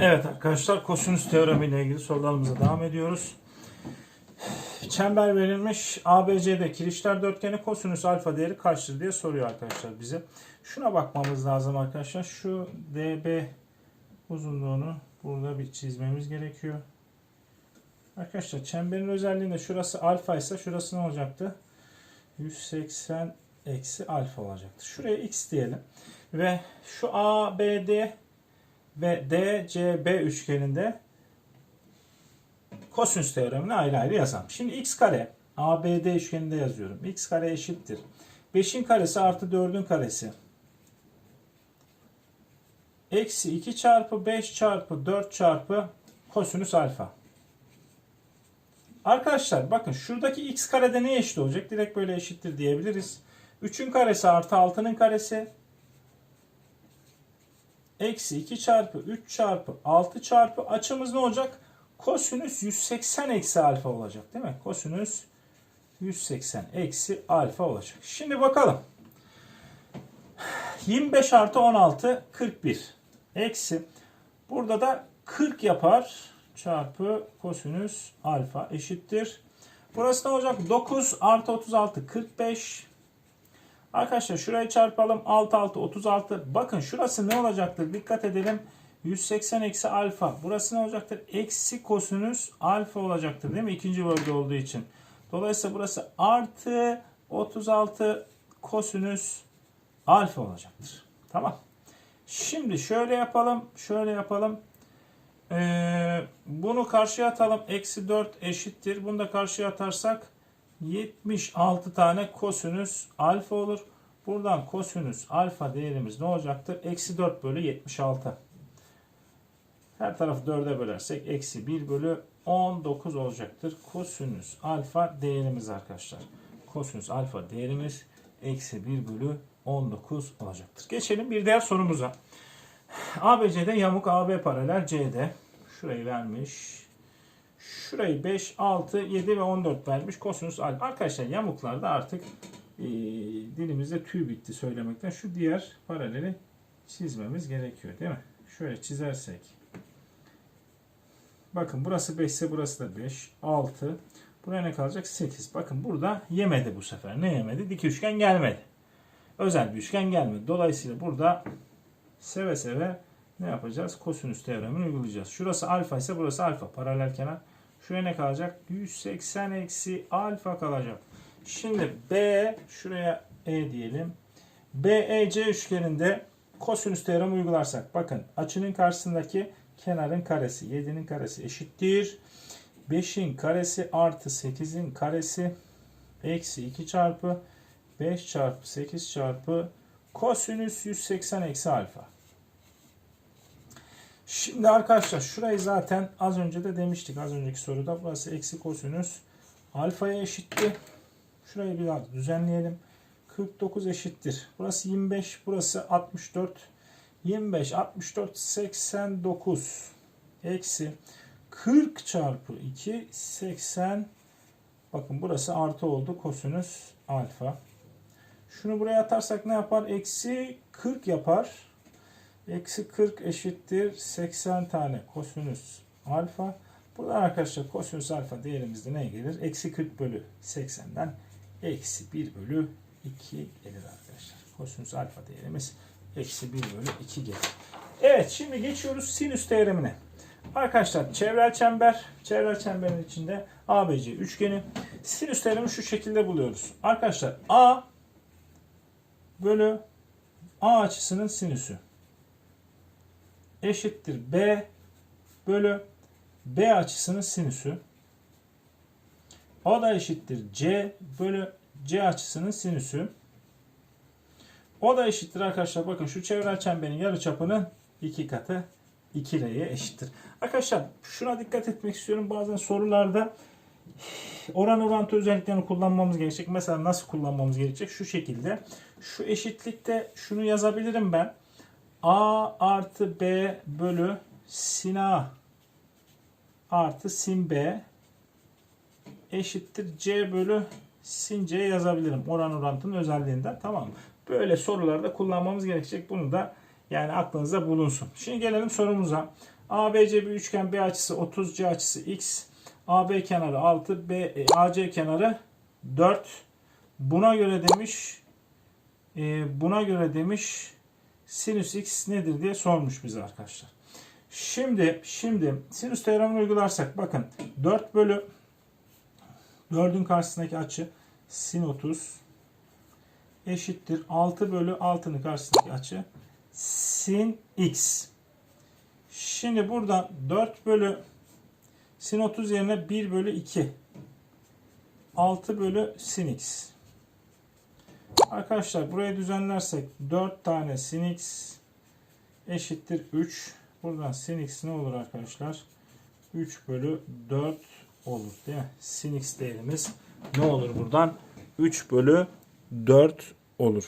Evet arkadaşlar kosinüs teoremiyle ilgili sorularımıza devam ediyoruz. Çember verilmiş ABC'de kirişler dörtgeni kosinüs alfa değeri kaçtır diye soruyor arkadaşlar bize. Şuna bakmamız lazım arkadaşlar. Şu DB uzunluğunu burada bir çizmemiz gerekiyor. Arkadaşlar çemberin özelliğinde şurası alfa ise şurası ne olacaktı? 180 eksi alfa olacaktı. Şuraya x diyelim. Ve şu ABD ve DCB üçgeninde kosinüs teoremini ayrı ayrı yazalım. Şimdi x kare ABD üçgeninde yazıyorum. x kare eşittir. 5'in karesi artı 4'ün karesi. Eksi 2 çarpı 5 çarpı 4 çarpı kosinüs alfa. Arkadaşlar bakın şuradaki x karede ne eşit olacak? Direkt böyle eşittir diyebiliriz. 3'ün karesi artı 6'nın karesi. Eksi 2 çarpı 3 çarpı 6 çarpı açımız ne olacak? Kosinüs 180 eksi alfa olacak değil mi? Kosinüs 180 eksi alfa olacak. Şimdi bakalım. 25 artı 16 41 eksi burada da 40 yapar çarpı kosinüs alfa eşittir. Burası ne olacak? 9 artı 36 45 Arkadaşlar şurayı çarpalım. 6 6 36. Bakın şurası ne olacaktır? Dikkat edelim. 180 eksi alfa. Burası ne olacaktır? Eksi kosinüs alfa olacaktır değil mi? İkinci bölge olduğu için. Dolayısıyla burası artı 36 kosinüs alfa olacaktır. Tamam. Şimdi şöyle yapalım. Şöyle yapalım. Ee, bunu karşıya atalım. Eksi 4 eşittir. Bunu da karşıya atarsak 76 tane kosinüs alfa olur. Buradan kosinüs alfa değerimiz ne olacaktır? Eksi 4 bölü 76. Her tarafı 4'e bölersek eksi 1 bölü 19 olacaktır. Kosinüs alfa değerimiz arkadaşlar. Kosinüs alfa değerimiz eksi 1 bölü 19 olacaktır. Geçelim bir diğer sorumuza. ABC'de yamuk AB paralel CD. Şurayı vermiş. Şurayı 5, 6, 7 ve 14 vermiş. Kosinüs alfa. Arkadaşlar yamuklarda artık e, dilimizde tüy bitti söylemekten. Şu diğer paraleli çizmemiz gerekiyor değil mi? Şöyle çizersek. Bakın burası 5 ise burası da 5, 6. Buraya ne kalacak? 8. Bakın burada yemedi bu sefer. Ne yemedi? Dik üçgen gelmedi. Özel bir üçgen gelmedi. Dolayısıyla burada seve seve ne yapacağız? Kosinüs teoremini uygulayacağız. Şurası alfa ise burası alfa. Paralel kenar. Şuraya ne kalacak? 180 eksi alfa kalacak. Şimdi B şuraya E diyelim. BEC üçgeninde kosinüs teoremi uygularsak bakın açının karşısındaki kenarın karesi 7'nin karesi eşittir. 5'in karesi artı 8'in karesi eksi 2 çarpı 5 çarpı 8 çarpı kosinüs 180 eksi alfa. Şimdi arkadaşlar şurayı zaten az önce de demiştik az önceki soruda. Burası eksi kosinüs alfaya eşitti. Şurayı bir daha düzenleyelim. 49 eşittir. Burası 25, burası 64. 25, 64, 89 eksi 40 çarpı 2, 80. Bakın burası artı oldu kosinüs alfa. Şunu buraya atarsak ne yapar? Eksi 40 yapar. Eksi 40 eşittir 80 tane kosinüs alfa. Burada arkadaşlar kosinüs alfa değerimizde ne gelir? Eksi 40 bölü 80'den eksi 1 bölü 2 gelir arkadaşlar. Kosinüs alfa değerimiz eksi 1 bölü 2 gelir. Evet şimdi geçiyoruz sinüs teoremine. Arkadaşlar çevrel çember, çevrel çemberin içinde ABC üçgeni. Sinüs teoremi şu şekilde buluyoruz. Arkadaşlar A bölü A açısının sinüsü eşittir B bölü B açısının sinüsü. O da eşittir C bölü C açısının sinüsü. O da eşittir arkadaşlar. Bakın şu çevrel çemberin yarıçapının iki katı 2 R'ye eşittir. Arkadaşlar şuna dikkat etmek istiyorum. Bazen sorularda oran orantı özelliklerini kullanmamız gerekecek. Mesela nasıl kullanmamız gerekecek? Şu şekilde. Şu eşitlikte şunu yazabilirim ben. A artı B bölü sin A artı sin B eşittir C bölü sin C yazabilirim. Oran orantının özelliğinden. Tamam mı? Böyle sorularda kullanmamız gerekecek. Bunu da yani aklınızda bulunsun. Şimdi gelelim sorumuza. ABC bir üçgen B açısı 30 C açısı X. AB kenarı 6 B, e, AC kenarı 4. Buna göre demiş e, buna göre demiş sinüs x nedir diye sormuş bize arkadaşlar. Şimdi şimdi sinüs teoremini uygularsak bakın 4 bölü 4'ün karşısındaki açı sin 30 eşittir 6 bölü 6'nın karşısındaki açı sin x. Şimdi buradan 4 bölü sin 30 yerine 1 bölü 2 6 bölü sin x. Arkadaşlar burayı düzenlersek 4 tane sin x eşittir 3. Buradan sin x ne olur arkadaşlar? 3 bölü 4 olur değil mi? Sin x değerimiz ne olur buradan? 3 bölü 4 olur.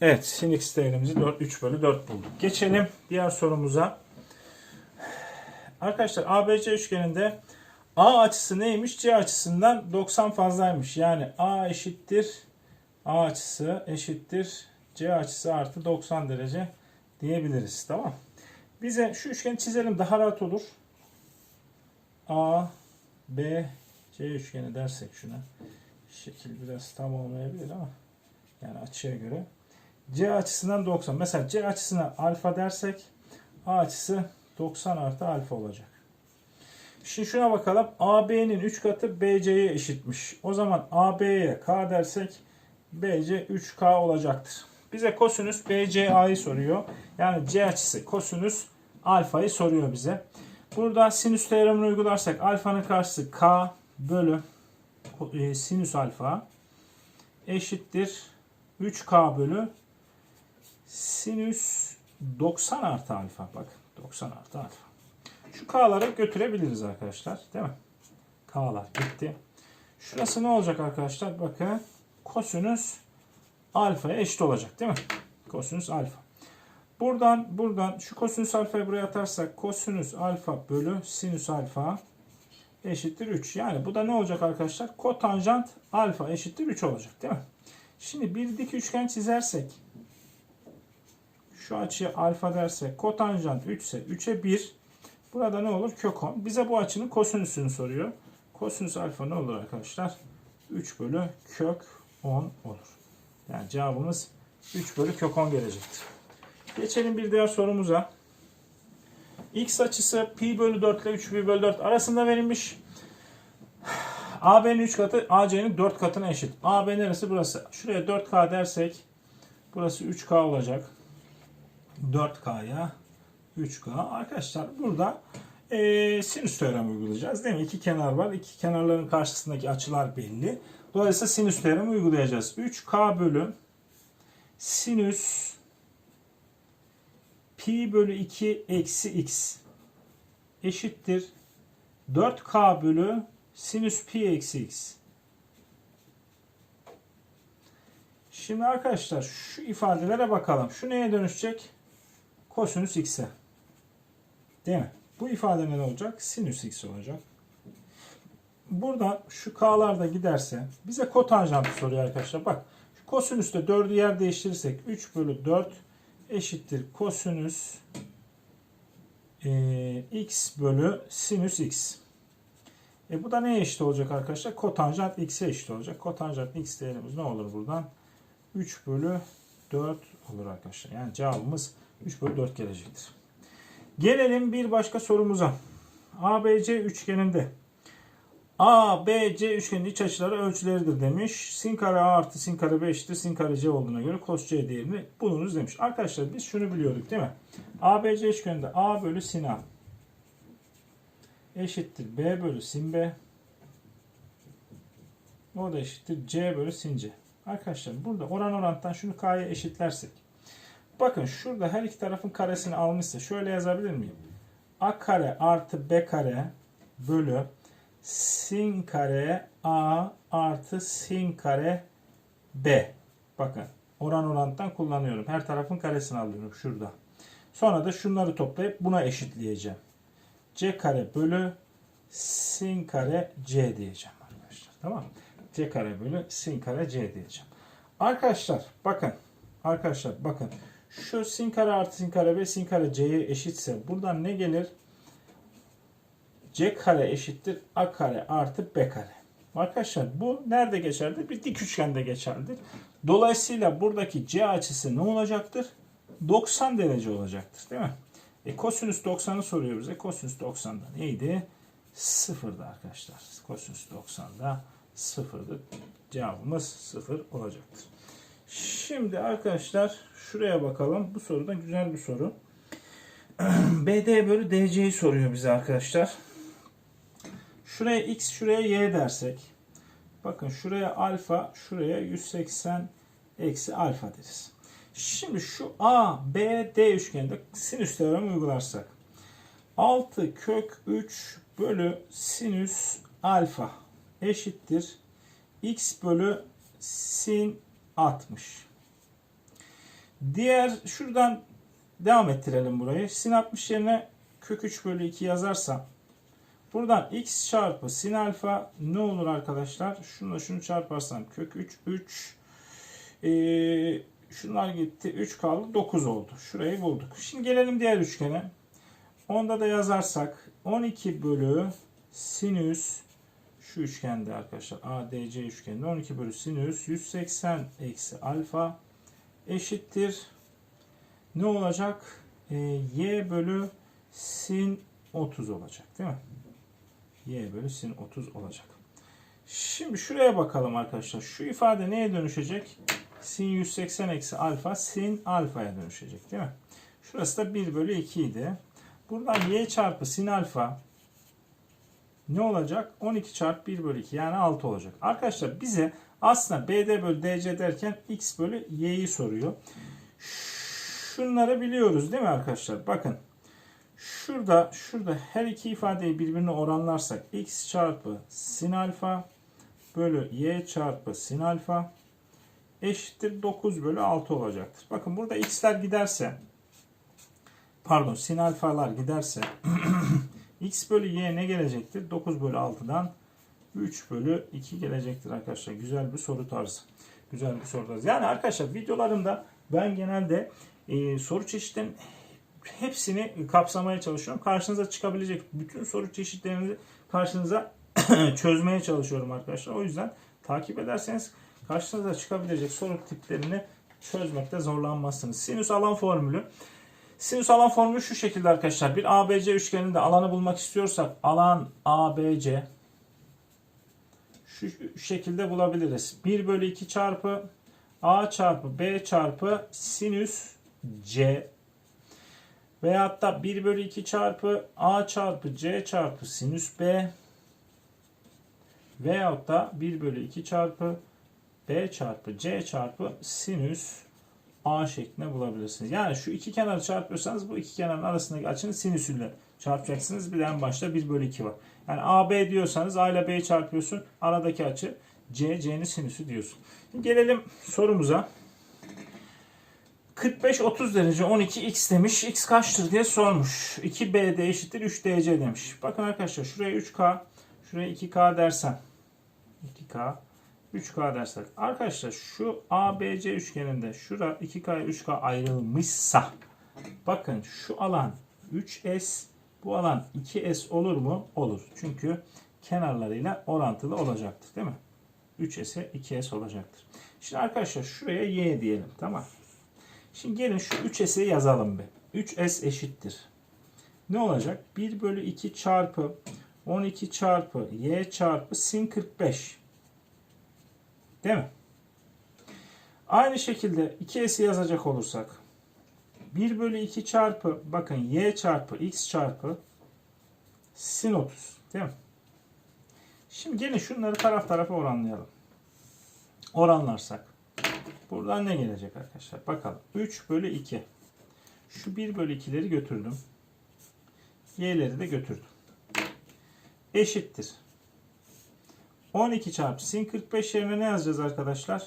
Evet sin x değerimizi 4, 3 bölü 4 bulduk. Geçelim diğer sorumuza. Arkadaşlar ABC üçgeninde A açısı neymiş? C açısından 90 fazlaymış. Yani A eşittir A açısı eşittir C açısı artı 90 derece diyebiliriz. Tamam. Bize şu üçgeni çizelim daha rahat olur. A, B, C üçgeni dersek şuna. Şekil biraz tam olmayabilir ama yani açıya göre. C açısından 90. Mesela C açısına alfa dersek A açısı 90 artı alfa olacak. Şimdi şuna bakalım. AB'nin 3 katı BC'ye eşitmiş. O zaman AB'ye K dersek BC 3K olacaktır. Bize kosinüs BCA'yı soruyor. Yani C açısı kosinüs alfayı soruyor bize. Burada sinüs teoremini uygularsak alfanın karşısı K bölü e, sinüs alfa eşittir 3K bölü sinüs 90 artı alfa. Bak 90 artı alfa. Şu K'ları götürebiliriz arkadaşlar. Değil mi? K'lar gitti. Şurası ne olacak arkadaşlar? Bakın kosinüs alfaya eşit olacak değil mi? Kosinüs alfa. Buradan buradan şu kosinüs alfayı buraya atarsak kosinüs alfa bölü sinüs alfa eşittir 3. Yani bu da ne olacak arkadaşlar? Kotanjant alfa eşittir 3 olacak değil mi? Şimdi bir dik üçgen çizersek şu açıya alfa dersek kotanjant 3 ise 3'e 1 Burada ne olur? Kök 10. Bize bu açının kosinüsünü soruyor. Kosinüs alfa ne olur arkadaşlar? 3 bölü kök 10 olur. Yani cevabımız 3 bölü kök 10 gelecektir. Geçelim bir diğer sorumuza. X açısı pi bölü 4 ile 3 pi bölü 4 arasında verilmiş. AB'nin 3 katı AC'nin 4 katına eşit. AB neresi? Burası. Şuraya 4K dersek burası 3K olacak. 4K'ya 3K. Arkadaşlar burada e, sinüs teoremi uygulayacağız. Değil mi? İki kenar var. İki kenarların karşısındaki açılar belli. Dolayısıyla sinüs teoremi uygulayacağız. 3K bölü sinüs pi bölü 2 eksi x eşittir 4K bölü sinüs pi eksi x. Şimdi arkadaşlar şu ifadelere bakalım. Şu neye dönüşecek? Kosinüs x'e. Değil mi? Bu ifade ne olacak? Sinüs x olacak. Buradan şu k'lar da giderse bize kotanjantı soruyor arkadaşlar. Bak şu kosinüste 4'ü yer değiştirirsek 3 bölü 4 eşittir kosinüs e, x bölü sinüs x. E bu da neye eşit olacak arkadaşlar? Kotanjant x'e eşit olacak. Kotanjant x değerimiz ne olur buradan? 3 bölü 4 olur arkadaşlar. Yani cevabımız 3 bölü 4 gelecektir. Gelelim bir başka sorumuza. ABC üçgeninde ABC üçgenin iç açıları ölçüleridir demiş. Sin kare A artı sin kare B eşittir sin kare C olduğuna göre cos C değerini bulunuz demiş. Arkadaşlar biz şunu biliyorduk değil mi? ABC üçgeninde A bölü sin A eşittir B bölü sin B o da eşittir C bölü sin C. Arkadaşlar burada oran oranttan şunu K'ya eşitlersek Bakın şurada her iki tarafın karesini almışsa şöyle yazabilir miyim? A kare artı B kare bölü sin kare A artı sin kare B. Bakın oran oranttan kullanıyorum. Her tarafın karesini alıyorum şurada. Sonra da şunları toplayıp buna eşitleyeceğim. C kare bölü sin kare C diyeceğim arkadaşlar. Tamam? C kare bölü sin kare C diyeceğim. Arkadaşlar bakın. Arkadaşlar bakın. Şu sin kare artı sin kare ve sin kare c'ye eşitse buradan ne gelir? c kare eşittir a kare artı b kare. Arkadaşlar bu nerede geçerlidir? Bir dik üçgende geçerlidir. Dolayısıyla buradaki c açısı ne olacaktır? 90 derece olacaktır değil mi? E kosinüs 90'ı soruyor bize. Kosinüs 90'da neydi? Sıfırdı arkadaşlar. Kosinüs 90'da sıfırdı. Cevabımız sıfır olacaktır. Şimdi arkadaşlar şuraya bakalım. Bu soru da güzel bir soru. BD bölü DC'yi soruyor bize arkadaşlar. Şuraya x, şuraya y dersek. Bakın şuraya alfa, şuraya 180 eksi alfa deriz. Şimdi şu A, B, D üçgeninde sinüs teoremi uygularsak. 6 kök 3 bölü sinüs alfa eşittir. X bölü sin 60. Diğer şuradan devam ettirelim burayı. Sin 60 yerine kök 3 bölü 2 yazarsam buradan x çarpı sin alfa ne olur arkadaşlar? Şununla şunu çarparsam kök 3 3 ee, şunlar gitti 3 kaldı 9 oldu. Şurayı bulduk. Şimdi gelelim diğer üçgene. Onda da yazarsak 12 bölü sinüs şu üçgende arkadaşlar ADC üçgeninde 12 bölü sinüs 180 eksi alfa eşittir. Ne olacak? E, y bölü sin 30 olacak değil mi? y bölü sin 30 olacak. Şimdi şuraya bakalım arkadaşlar. Şu ifade neye dönüşecek? Sin 180 eksi alfa sin alfaya dönüşecek değil mi? Şurası da 1 bölü 2 idi. Buradan y çarpı sin alfa ne olacak? 12 çarpı 1 bölü 2 yani 6 olacak. Arkadaşlar bize aslında BD bölü DC derken x bölü y'yi soruyor. Şunları biliyoruz değil mi arkadaşlar? Bakın. Şurada şurada her iki ifadeyi birbirine oranlarsak x çarpı sin alfa bölü y çarpı sin alfa eşittir 9 bölü 6 olacaktır. Bakın burada x'ler giderse pardon sin alfalar giderse x bölü y ne gelecektir? 9 bölü 6'dan 3 bölü 2 gelecektir arkadaşlar. Güzel bir soru tarzı. Güzel bir soru tarzı. Yani arkadaşlar videolarımda ben genelde e, soru çeşitlerinin hepsini kapsamaya çalışıyorum. Karşınıza çıkabilecek bütün soru çeşitlerini karşınıza çözmeye çalışıyorum arkadaşlar. O yüzden takip ederseniz karşınıza çıkabilecek soru tiplerini çözmekte zorlanmazsınız. Sinüs alan formülü. Sinüs alan formülü şu şekilde arkadaşlar. Bir ABC üçgeninde alanı bulmak istiyorsak alan ABC şu şekilde bulabiliriz. 1 bölü 2 çarpı A çarpı B çarpı sinüs C veyahut da 1 bölü 2 çarpı A çarpı C çarpı sinüs B veyahut da 1 bölü 2 çarpı B çarpı C çarpı sinüs A şeklinde bulabilirsiniz. Yani şu iki kenarı çarpıyorsanız bu iki kenarın arasındaki açının sinüsüyle çarpacaksınız. Bir de en başta 1 bölü 2 var. Yani AB diyorsanız A ile B'yi çarpıyorsun. Aradaki açı C, C'nin sinüsü diyorsun. Şimdi gelelim sorumuza. 45-30 derece 12x demiş. X kaçtır diye sormuş. 2BD eşittir 3DC demiş. Bakın arkadaşlar şuraya 3K, şuraya 2K dersen. 2K, 3K dersek. Arkadaşlar şu ABC üçgeninde şura 2K 3K ayrılmışsa bakın şu alan 3S bu alan 2S olur mu? Olur. Çünkü kenarlarıyla orantılı olacaktır. Değil mi? 3S'e 2S olacaktır. Şimdi arkadaşlar şuraya Y diyelim. Tamam. Şimdi gelin şu 3S'i yazalım bir. 3S eşittir. Ne olacak? 1 bölü 2 çarpı 12 çarpı Y çarpı sin 45. Değil mi? Aynı şekilde 2S'i yazacak olursak 1 bölü 2 çarpı bakın y çarpı x çarpı sin 30 değil mi? Şimdi gelin şunları taraf tarafa oranlayalım. Oranlarsak buradan ne gelecek arkadaşlar? Bakalım. 3 bölü 2. Şu 1 bölü 2'leri götürdüm. Y'leri de götürdüm. Eşittir. 12 çarpı sin 45 yerine ne yazacağız arkadaşlar?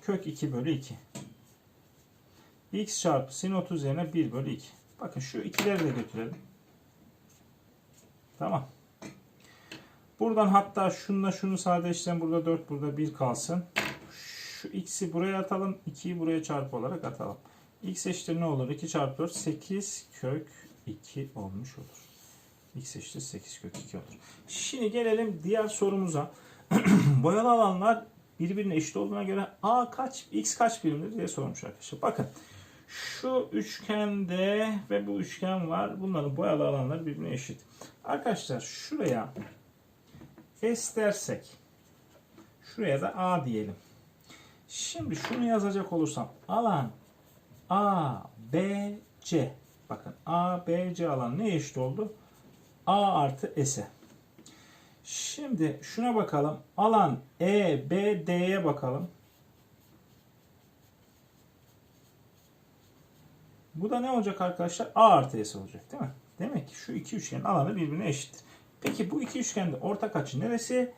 Kök 2 bölü 2 x çarpı sin 30 yerine 1 bölü 2. Bakın şu ikileri de götürelim. Tamam. Buradan hatta şununla şunu sadeleştirelim. Burada 4 burada 1 kalsın. Şu x'i buraya atalım. 2'yi buraya çarpı olarak atalım. x eşittir ne olur? 2 çarpı 4 8 kök 2 olmuş olur. X eşittir 8 kök 2 olur. Şimdi gelelim diğer sorumuza. Boyalı alanlar birbirine eşit olduğuna göre a kaç x kaç birimdir diye sormuş arkadaşlar. Bakın şu üçgende ve bu üçgen var. Bunların boyalı alanları birbirine eşit. Arkadaşlar şuraya S dersek şuraya da A diyelim. Şimdi şunu yazacak olursam alan A, B, C. Bakın A, B, C alan ne eşit oldu? A artı S'e. Şimdi şuna bakalım. Alan E, B, D'ye bakalım. Bu da ne olacak arkadaşlar? A artı S olacak değil mi? Demek ki şu iki üçgenin alanı birbirine eşittir. Peki bu iki üçgende ortak açı neresi?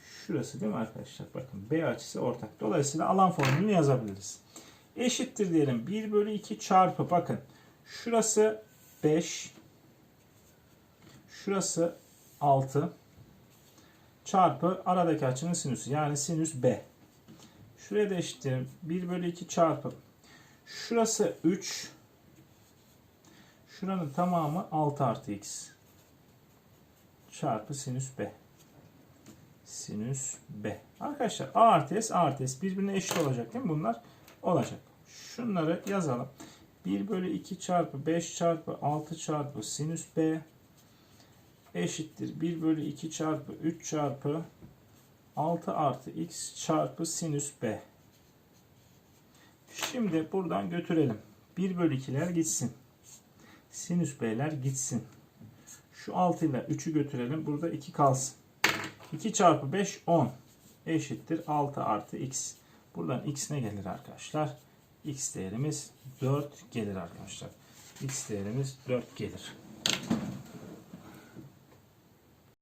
Şurası değil mi arkadaşlar? Bakın B açısı ortak. Dolayısıyla alan formülünü yazabiliriz. Eşittir diyelim. 1 bölü 2 çarpı bakın. Şurası 5. Şurası 6. Çarpı aradaki açının sinüsü. Yani sinüs B. Şuraya da eşittir. 1 bölü 2 çarpı. Şurası 3. Şuranın tamamı 6 artı x. Çarpı sinüs B. Sinüs B. Arkadaşlar A artı S, A artı S birbirine eşit olacak değil mi? Bunlar olacak. Şunları yazalım. 1 bölü 2 çarpı 5 çarpı 6 çarpı sinüs B eşittir. 1 bölü 2 çarpı 3 çarpı 6 artı x çarpı sinüs B. Şimdi buradan götürelim. 1 bölü 2'ler gitsin. Sinüs B'ler gitsin. Şu 6 ile 3'ü götürelim. Burada 2 kalsın. 2 çarpı 5 10 eşittir 6 artı x. Buradan x ne gelir arkadaşlar? x değerimiz 4 gelir arkadaşlar. x değerimiz 4 gelir.